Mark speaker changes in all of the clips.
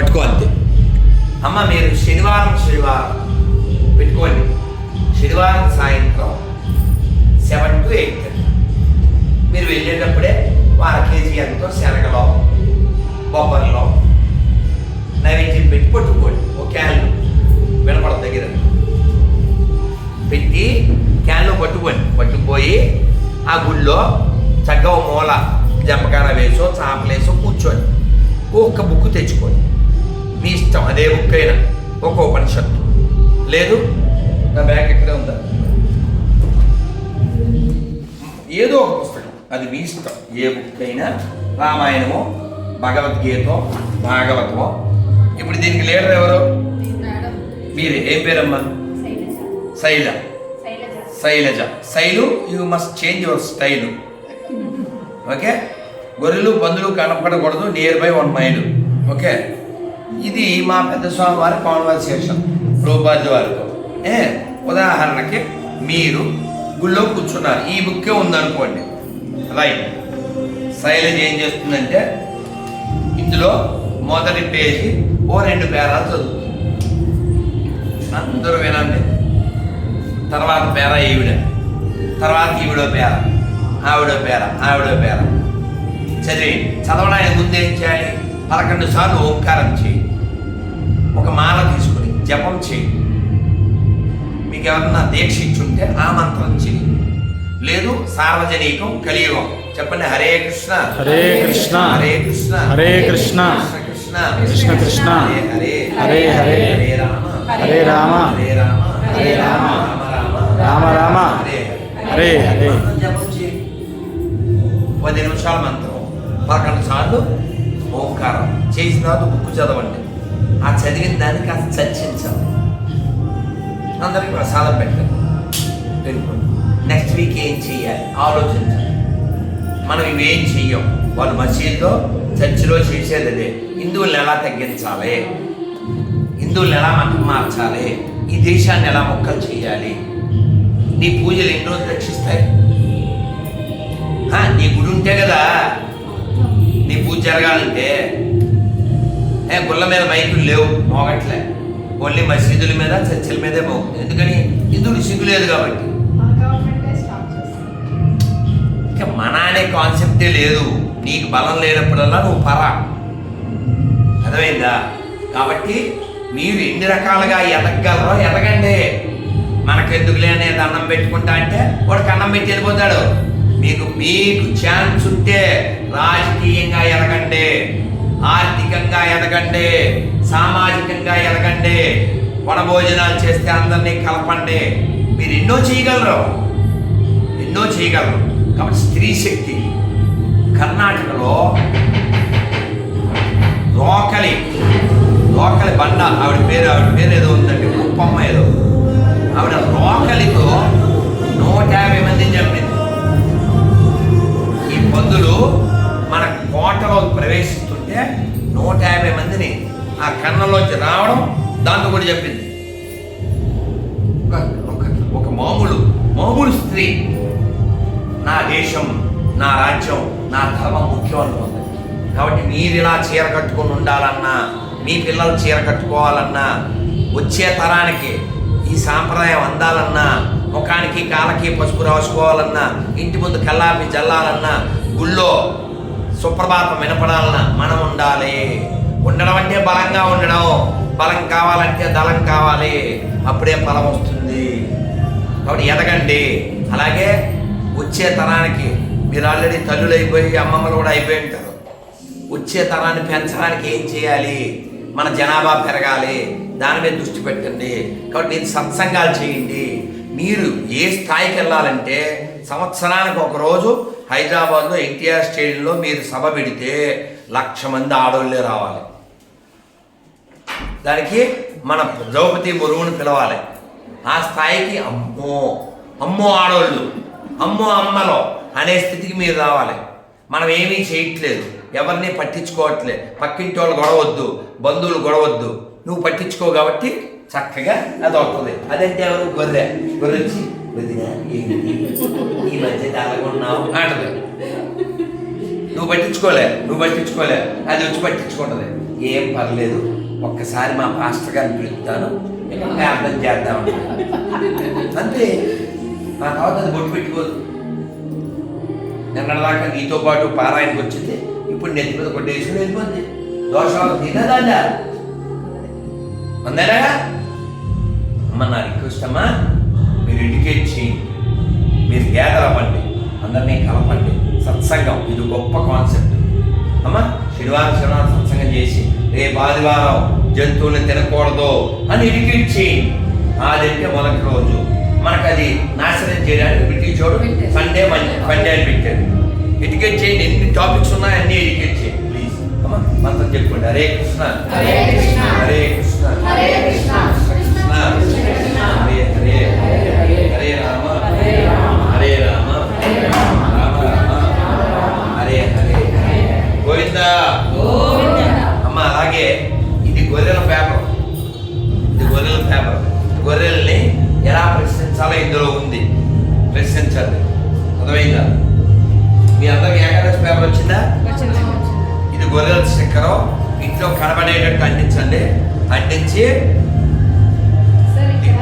Speaker 1: పట్టుకో అంతే అమ్మ మీరు శనివారం శనివారం పెట్టుకోండి. శనివారం సాయంత్రం సెవెన్ టు ఎయిట్ మీరు వెళ్ళేటప్పుడే అర కేజీ ఎంతో శనగలో బొబ్బర్లో నైవేద్యం పెట్టి పట్టుకోండి ఒక క్యాన్ వినపడ దగ్గర. పెట్టి క్యాన్లో పట్టుకోండి పట్టుకుపోయి ఆ గుళ్ళో చక్కగా మూల జంపకార వేసో చాపలేసో కూర్చోండి. ఒక్క బుక్ తెచ్చుకోండి. మీ అదే బుక్ అయినా ఒక ఉపనిషత్తు. లేదు? నా బ్యాగ్ ఇక్కడే ఉందా? ఏదో ఒక పుస్తకం. అది మీ ఇష్టం. ఏ బుక్ అయినా రామాయణమో భగవద్గీతో భాగవతమో. ఇప్పుడు దీనికి లీడర్ ఎవరు?
Speaker 2: మీరు.
Speaker 1: మీరే ఏం పేరమ్మా? Shaila.
Speaker 2: Shailaja.
Speaker 1: Shailu you must change your style okay? గొర్రెలు పందులు కనపడకూడదు. Near by one mile okay? ఇది మా పెద్ద స్వామి వారి కాన్వర్సేషన్ రూపాజు వారితో ఏ ఉదాహరణకి మీరు గుళ్ళో కూర్చున్నారు. ఈ బుక్కే ఉందనుకోండి. రైట్ శైలజ ఏం చేస్తుందంటే ఇందులో మొదటి పేజీ ఓ రెండు పేరాలు చదువుతుంది. అందరూ వినండి. తర్వాత పేర ఈవిడ. తర్వాత ఈవిడో పేర. ఆవిడో పేర. ఆవిడో పేర. చదివి చదవడానికి ముందు ఏం చేయాలి? పదకొండు సార్లు ఓంకారం చేయి ఒక మాల తీసుకుని జపం చేయి. మీకు ఎవరన్నా దీక్ష ఇచ్చుంటే ఆ మంత్రం చేయి లేదు సార్వజనికం కలియుగం. చెప్పండి హరే కృష్ణ.
Speaker 3: హరే కృష్ణ.
Speaker 1: హరే కృష్ణ.
Speaker 3: హరే కృష్ణ.
Speaker 1: కృష్ణ
Speaker 3: కృష్ణ. కృష్ణ
Speaker 1: హరే. హరే
Speaker 3: హరే. హరే
Speaker 1: రామ.
Speaker 3: హరే రామ.
Speaker 1: హరే రామ.
Speaker 3: హరే రామ.
Speaker 1: రామ.
Speaker 3: రామ
Speaker 1: హరే
Speaker 3: హరే.
Speaker 1: పది నిమిషాల మంత్రం. పదకొండు సార్లు ఓంకారం. చేసిన తర్వాత బుక్ చదవండి. ఆ చదివిన దాన్ని కాస్త చర్చించాలి అందరికి ప్రసాదం పెట్టండి వెళ్ళిపోండి నెక్స్ట్ వీక్ ఏం చేయాలి ఆలోచించాలి. మనం ఇవేం చెయ్యం? వాళ్ళు మసీదులో చర్చిలో చేసేది అదే. హిందువులను ఎలా తగ్గించాలి? హిందువులను ఎలా మతం మార్చాలి? ఈ దేశాన్ని ఎలా మొక్కలు చేయాలి? నీ పూజలు ఎన్ని రోజులు రక్షిస్తాయి నీ గుడి ఉంటే కదా. నీ పూజ జరగాలంటే ఏ గుళ్ళ మీద మైకులు లేవు. మోగట్లే. ఓన్లీ మసీదుల మీద చర్చిల మీదే మోగుతుంది ఎందుకని? హిందువుడు సిగ్గు లేదు కాబట్టి. ఇంకా మన అనే కాన్సెప్టే లేదు. నీకు బలం లేనప్పుడల్లా నువ్వు పర. అర్థమైందా? కాబట్టి మీరు ఎన్ని రకాలుగా ఎదగలరో ఎదగండి మనకెందుకులే అనే దండం పెట్టుకుంటా అంటే వాడు కన్నం పెట్టి వెళ్ళిపోతాడు. మీకు మీకు ఛాన్స్ ఉంటే రాజకీయంగా ఎదగండి ఆర్థికంగా ఎదగండి సామాజికంగా ఎదగండి వనభోజనాలు చేస్తే అందరినీ కలపండి. మీరు ఎన్నో చేయగలరు. ఎన్నో చేయగలరు. కాబట్టి స్త్రీ శక్తి కర్ణాటకలో రోకలి రోకలి బండ ఆవిడ పేరు ఆవిడ పేరు ఏదో ఉందండి ఉప్పమ్మ ఏదో. ఆవిడ రోకలితో ఆ రావడం దాంతో కూడా చెప్పింది. ఒక- ఒక- ఒక మామూలు మామూలు స్త్రీ నా దేశం నా రాజ్యం నా ధర్మం ముఖ్యం అనుకుంది. కాబట్టి మీరు ఇలా చీర కట్టుకొని ఉండాలన్నా మీ పిల్లలు చీర కట్టుకోవాలన్నా వచ్చే తరానికి ఈ సాంప్రదాయం అందాలన్నా ముఖానికి కాలకి పసుపు రాసుకోవాలన్నా ఇంటి ముందు కల్లాపి జల్లాలన్నా గుళ్ళో సుప్రభాతం వినపడాలన్నా మనం ఉండాలి. ఉండడం అంటే బలంగా ఉండడం. బలం కావాలంటే దళం కావాలి. అప్పుడే బలం వస్తుంది. కాబట్టి ఎదగండి. అలాగే వచ్చే తరానికి మీరు ఆల్రెడీ తల్లులు అయిపోయి అమ్మమ్మలు కూడా అయిపోయి ఉంటారు. వచ్చే తరాన్ని పెంచడానికి ఏం చేయాలి? మన జనాభా పెరగాలి. దాని మీద దృష్టి పెట్టండి. కాబట్టి మీరు సత్సంగాలు చేయండి. మీరు ఏ స్థాయికి వెళ్ళాలంటే సంవత్సరానికి ఒకరోజు హైదరాబాద్లో ఎన్టీఆర్ స్టేడియంలో మీరు సభ పెడితే లక్ష మంది ఆడోళ్ళే రావాలి. దానికి మన ద్రౌపది మురువును పిలవాలి. ఆ స్థాయికి అమ్మో అమ్మో ఆడోళ్ళు అమ్మో అమ్మలో అనే స్థితికి మీరు రావాలి. మనం ఏమీ చేయట్లేదు. ఎవరిని పట్టించుకోవట్లేదు పక్కింటి వాళ్ళు గొడవద్దు బంధువులు గొడవద్దు. నువ్వు పట్టించుకో కాబట్టి చక్కగా అది వస్తుంది అదంటే ఎవరు? గొర్రె. గొర్రెచ్చి ఈ మధ్య తలగొన్నావు అంటది. నువ్వు పట్టించుకోలే నువ్వు పట్టించుకోలే. అది వచ్చి పట్టించుకుంటది. ఏం పర్లేదు. ఒక్కసారి మా పాస్టర్ గారిని పిలుస్తాను ప్రార్థన చేద్దాం అంతే. నా తర్వాత అది బొట్టు పెట్టుకోదు. నిన్నటిదాకా నీతో పాటు పారాయణకి వచ్చింది. ఇప్పుడు నెత్తి మీద కొట్టేసి వెళ్ళిపోతుంది దోషాలు తినదా అందరా? అమ్మ నా రిక్వెస్ట్ అమ్మా మీరు ఎడ్యుకేట్ చేయండి. మీరు గ్యాదర్ అవ్వండి. అందరినీ కలపండి. సత్సంగం ఇది గొప్ప కాన్సెప్ట్. అమ్మా శనివారం శనివారం సత్సంగం చేసి రేపు ఆదివారం జంతువులను తినకూడదు అని ఎడ్యుకేట్ చేయండి అదంటే మొదటి రోజు మనకు అది నాశనం చేయడానికి బ్రిటిష్ వాడు సండే సండే అని పెట్టాడు. ఎడ్యుకేట్ చేయండి ఎన్ని టాపిక్స్ ఉన్నాయో అన్ని ఎడ్యుకేట్ చేయండి ప్లీజ్ అమ్మా మంత్రం చెప్పుకోండి. హరే కృష్ణ.
Speaker 2: హరే కృష్ణ.
Speaker 1: హరే కృష్ణ.
Speaker 2: హరే కృష్ణ.
Speaker 1: కృష్ణ. ఇది గొర్రెల స్టిక్కరు ఇంట్లో కనబడేటట్టు అంటించండి. అంటించి
Speaker 2: సార్ ఇక్కడ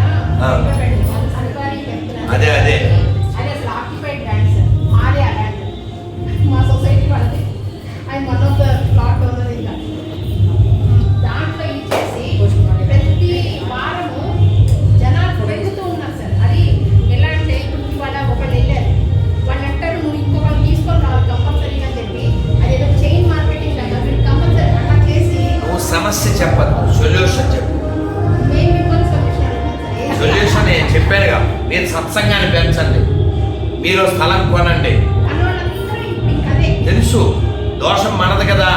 Speaker 1: సత్సంగాన్ని పెంచండి. మీరు స్థలం కొనండి. తెలుసు దోషం మనది కదా.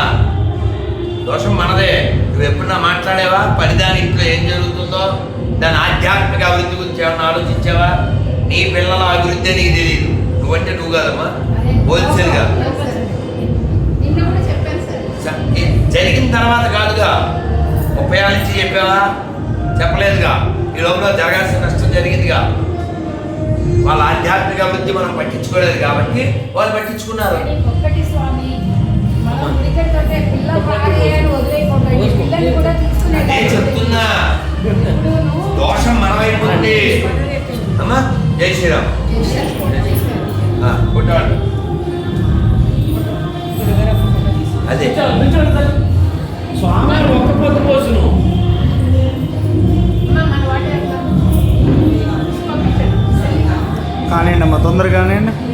Speaker 1: దోషం మనదే. నువ్వు ఎప్పుడన్నా మాట్లాడేవా? పనిదాని ఇంట్లో ఏం జరుగుతుందో? దాని ఆధ్యాత్మిక అభివృద్ధి గురించి ఏమన్నా ఆలోచించావా? నీ పిల్లల అభివృద్ధి నీకు తెలియదు నువ్వంటే నువ్వు కాదమ్మా. హోల్సేల్గా జరిగిన తర్వాత కాదుగా. ముప్పై నుంచి చెప్పావా? చెప్పలేదుగా. ఈ లోపల జరగాల్సిన నష్టం జరిగిందిగా. వాళ్ళ ఆధ్యాత్మిక అభివృద్ధి మనం పట్టించుకోలేదు కాబట్టి వాళ్ళు పట్టించుకున్నారు. చెప్తున్నా. దోషం మనమైపోతుంది అమ్మా జై శ్రీరామ్. కొట్టవాడు అదే.
Speaker 4: స్వామి ఒక్క పొద్దు పోసును.
Speaker 3: కానివ్వండి అమ్మ తొందరగా కానివ్వండి.